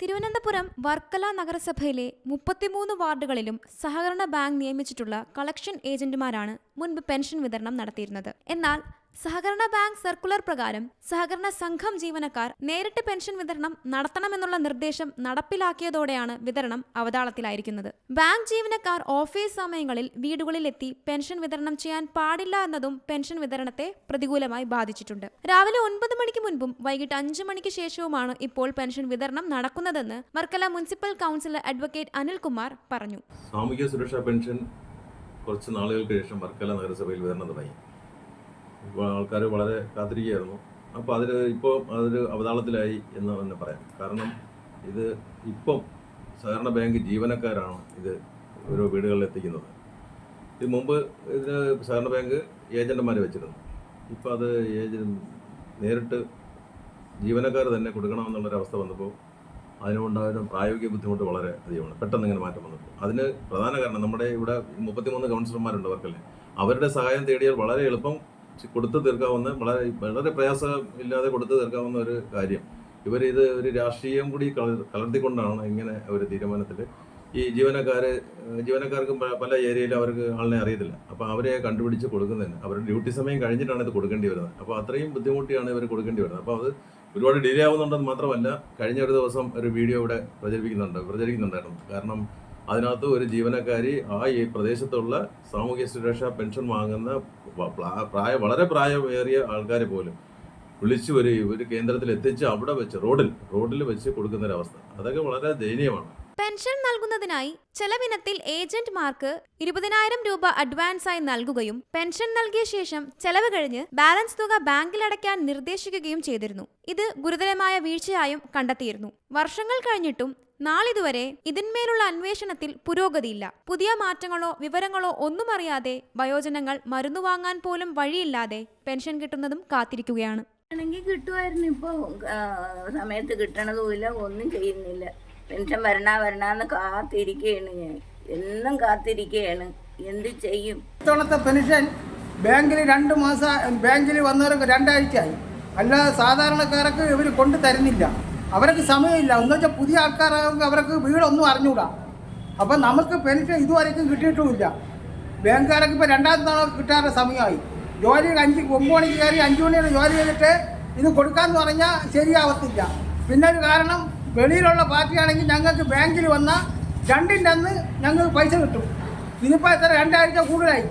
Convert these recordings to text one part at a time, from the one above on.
തിരുവനന്തപുരം വർക്കല നഗരസഭയിലെ മുപ്പത്തിമൂന്ന് വാർഡുകളിലും സഹകരണ ബാങ്ക് നിയമിച്ചിട്ടുള്ള കളക്ഷൻ ഏജന്റുമാരാണ് മുൻപ് പെൻഷൻ വിതരണം നടത്തിയിരുന്നത്. എന്നാൽ സഹകരണ ബാങ്ക് സർക്കുലർ പ്രകാരം സഹകരണ സംഘം ജീവനക്കാർ നേരിട്ട് പെൻഷൻ വിതരണം നടത്തണമെന്നുള്ള നിർദ്ദേശം നടപ്പിലാക്കിയതോടെയാണ് വിതരണം അവതാളത്തിലായിരിക്കുന്നത്. ബാങ്ക് ജീവനക്കാർ ഓഫീസ് സമയങ്ങളിൽ വീടുകളിലെത്തി പെൻഷൻ വിതരണം ചെയ്യാൻ പാടില്ല എന്നതും പെൻഷൻ വിതരണത്തെ പ്രതികൂലമായി ബാധിച്ചിട്ടുണ്ട്. രാവിലെ ഒൻപത് മണിക്ക് മുൻപും വൈകിട്ട് അഞ്ചു മണിക്ക് ശേഷവുമാണ് ഇപ്പോൾ പെൻഷൻ വിതരണം നടക്കുന്നതെന്ന് Varkala municipal councillor advocate Anilkumar പറഞ്ഞു. സാമൂഹ്യ സുരക്ഷാ പെൻഷൻ കുറച്ച് നാളുകൾക്ക് ശേഷം വർക്കല നഗരസഭയിൽ വിതരണം തുടങ്ങി. ആൾക്കാർ വളരെ കാത്തിരിക്കുകയായിരുന്നു. അപ്പോൾ അതിൽ ഇപ്പോൾ അതൊരു അവതാളത്തിലായി എന്ന് തന്നെ പറയാം. കാരണം ഇത് ഇപ്പം സഹകരണ ബാങ്ക് ജീവനക്കാരാണ് ഇത് ഓരോ വീടുകളിൽ എത്തിക്കുന്നത്. ഇത് മുമ്പ് ഇതിന് സഹകരണ ബാങ്ക് ഏജന്റുമാരെ വെച്ചിരുന്നു. ഇപ്പോൾ അത് ഏജന്റ് നേരിട്ട് ജീവനക്കാർ തന്നെ കൊടുക്കണമെന്നുള്ളൊരവസ്ഥ വന്നപ്പോൾ അതിനുണ്ടായിരുന്ന പ്രായോഗിക ബുദ്ധിമുട്ട് വളരെ അധികമാണ്. പെട്ടെന്ന് ഇങ്ങനെ മാറ്റം വന്നപ്പോൾ അതിന് പ്രധാന കാരണം നമ്മുടെ ഇവിടെ മുപ്പത്തിമൂന്ന് കൗൺസിലർമാരുണ്ട് അവർക്കല്ലേ അവരുടെ സഹായം തേടിയാൽ വളരെ എളുപ്പം കൊടുത്തു തീർക്കാവുന്ന വളരെ വളരെ പ്രയാസം ഇല്ലാതെ കൊടുത്തു തീർക്കാവുന്ന ഒരു കാര്യം. ഇവർ ഇത് ഒരു രാഷ്ട്രീയം കൂടി കല- കലർത്തിക്കൊണ്ടാണ് ഇങ്ങനെ ഒരു തീരുമാനത്തിൽ ഈ ജീവനക്കാരെ ജീവനക്കാർക്ക് പല ഏരിയയിലും അവർക്ക് ആളിനെ അറിയത്തില്ല. അപ്പോൾ അവരെ കണ്ടുപിടിച്ച് കൊടുക്കുന്നതിന് അവരുടെ ഡ്യൂട്ടി സമയം കഴിഞ്ഞിട്ടാണ് ഇത് കൊടുക്കേണ്ടി വരുന്നത്. അപ്പോൾ അത്രയും ബുദ്ധിമുട്ടിയാണ് ഇവർ കൊടുക്കേണ്ടി വരുന്നത്. അപ്പോൾ അത് ഒരുപാട് ഡിലേ ആവുന്നുണ്ടെന്ന് മാത്രമല്ല കഴിഞ്ഞ ഒരു ദിവസം ഒരു വീഡിയോ ഇവിടെ പ്രചരിപ്പിക്കുന്നുണ്ട് പ്രചരിക്കുന്നുണ്ടായിരുന്നു. കാരണം അതിനകത്ത് ഒരു ജീവനക്കാരി ആ ഈ പ്രദേശത്തുള്ള സാമൂഹ്യ സുരക്ഷാ പെൻഷൻ വാങ്ങുന്ന പ്രായ വളരെ പ്രായമേറിയ ആൾക്കാർ പോലും വിളിച്ചു ഒരു ഒരു കേന്ദ്രത്തിൽ എത്തിച്ച് അവിടെ വെച്ച് റോഡിൽ റോഡിൽ വെച്ച് കൊടുക്കുന്ന ഒരു അവസ്ഥ അതൊക്കെ വളരെ ദയനീയമാണ്. പെൻഷൻ നൽകുന്നതിനായി ചെലവിനത്തിൽ ഏജന്റ്മാർക്ക് ഇരുപതിനായിരം രൂപ അഡ്വാൻസായി നൽകുകയും പെൻഷൻ നൽകിയ ശേഷം ചെലവ് കഴിഞ്ഞ് ബാലൻസ് തുക ബാങ്കിൽ അടയ്ക്കാൻ നിർദ്ദേശിക്കുകയും ചെയ്തിരുന്നു. ഇത് ഗുരുതരമായ വീഴ്ചയായും കണ്ടെത്തിയിരുന്നു. വർഷങ്ങൾ കഴിഞ്ഞിട്ടും നാളിതുവരെ ഇതിന്മേലുള്ള അന്വേഷണത്തിൽ പുരോഗതിയില്ല. പുതിയ മാറ്റങ്ങളോ വിവരങ്ങളോ ഒന്നും അറിയാതെ വയോജനങ്ങൾ മരുന്നു വാങ്ങാൻ പോലും വഴിയില്ലാതെ പെൻഷൻ കിട്ടുന്നതും കാത്തിരിക്കുകയാണ്. ആണെങ്കിൽ കിട്ടുമായിരുന്നു. ഇപ്പോൾ സമയത്ത് കിട്ടണതുമില്ല ഒന്നും ചെയ്യുന്നില്ല. പെൻഷൻ വരണ വരണാന്ന് കാത്തിരിക്കുകയാണ് ഞാൻ. എന്നും കാത്തിരിക്കുകയാണ് എന്ത് ചെയ്യും? ഇത്തവണത്തെ പെൻഷൻ ബാങ്കിൽ രണ്ട് മാസം ബാങ്കിൽ വന്നവർക്ക് രണ്ടാഴ്ചയായി. അല്ലാതെ സാധാരണക്കാർക്ക് ഇവർ കൊണ്ടു തരുന്നില്ല. അവർക്ക് സമയമില്ല. എന്ന് വെച്ചാൽ പുതിയ ആൾക്കാരാകുമ്പോൾ അവർക്ക് വീടൊന്നും അറിഞ്ഞൂടാ. അപ്പം നമുക്ക് പെൻഷൻ ഇതുവരേക്കും കിട്ടിയിട്ടുമില്ല. ബാങ്കുകാരൊക്കെ ഇപ്പോൾ രണ്ടാം തവണ കിട്ടാനുള്ള സമയമായി. ജോലി അഞ്ച് ഒമ്പത് മണിക്ക് കയറി അഞ്ച് മണിയുടെ ജോലി ചെയ്തിട്ട് ഇത് കൊടുക്കാമെന്ന് പറഞ്ഞാൽ ശരിയാവത്തില്ല. പിന്നെ ഒരു കാരണം വെളിയിലുള്ള പാർട്ടിയാണെങ്കിൽ ഞങ്ങൾക്ക് ബാങ്കിൽ വന്ന രണ്ടിന്റെ അന്ന് ഞങ്ങൾക്ക് പൈസ കിട്ടും. ഇതിപ്പോൾ എത്ര? രണ്ടാഴ്ച കൂടുതലായി.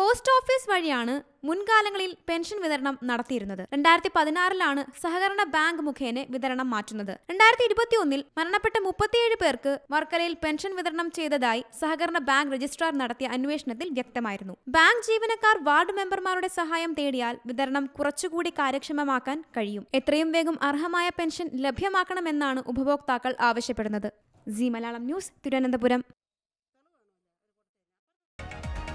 പോസ്റ്റ് ഓഫീസ് വഴിയാണ് മുൻകാലങ്ങളിൽ പെൻഷൻ വിതരണം നടത്തിയിരുന്നത്. രണ്ടായിരത്തി പതിനാറിലാണ് സഹകരണ ബാങ്ക് മുഖേന വിതരണം മാറ്റുന്നത്. രണ്ടായിരത്തി ഇരുപത്തി ഒന്നിൽ മരണപ്പെട്ട മുപ്പത്തിയേഴ് പേർക്ക് വർക്കലയിൽ പെൻഷൻ വിതരണം ചെയ്തതായി സഹകരണ ബാങ്ക് രജിസ്ട്രാർ നടത്തിയ അന്വേഷണത്തിൽ വ്യക്തമായിരുന്നു. ബാങ്ക് ജീവനക്കാർ വാർഡ് മെമ്പർമാരുടെ സഹായം തേടിയാൽ വിതരണം കുറച്ചുകൂടി കാര്യക്ഷമമാക്കാൻ കഴിയും. എത്രയും വേഗം അർഹമായ പെൻഷൻ ലഭ്യമാക്കണമെന്നാണ് ഉപഭോക്താക്കൾ ആവശ്യപ്പെടുന്നത്. G Malayalam news Thiruvananthapuram.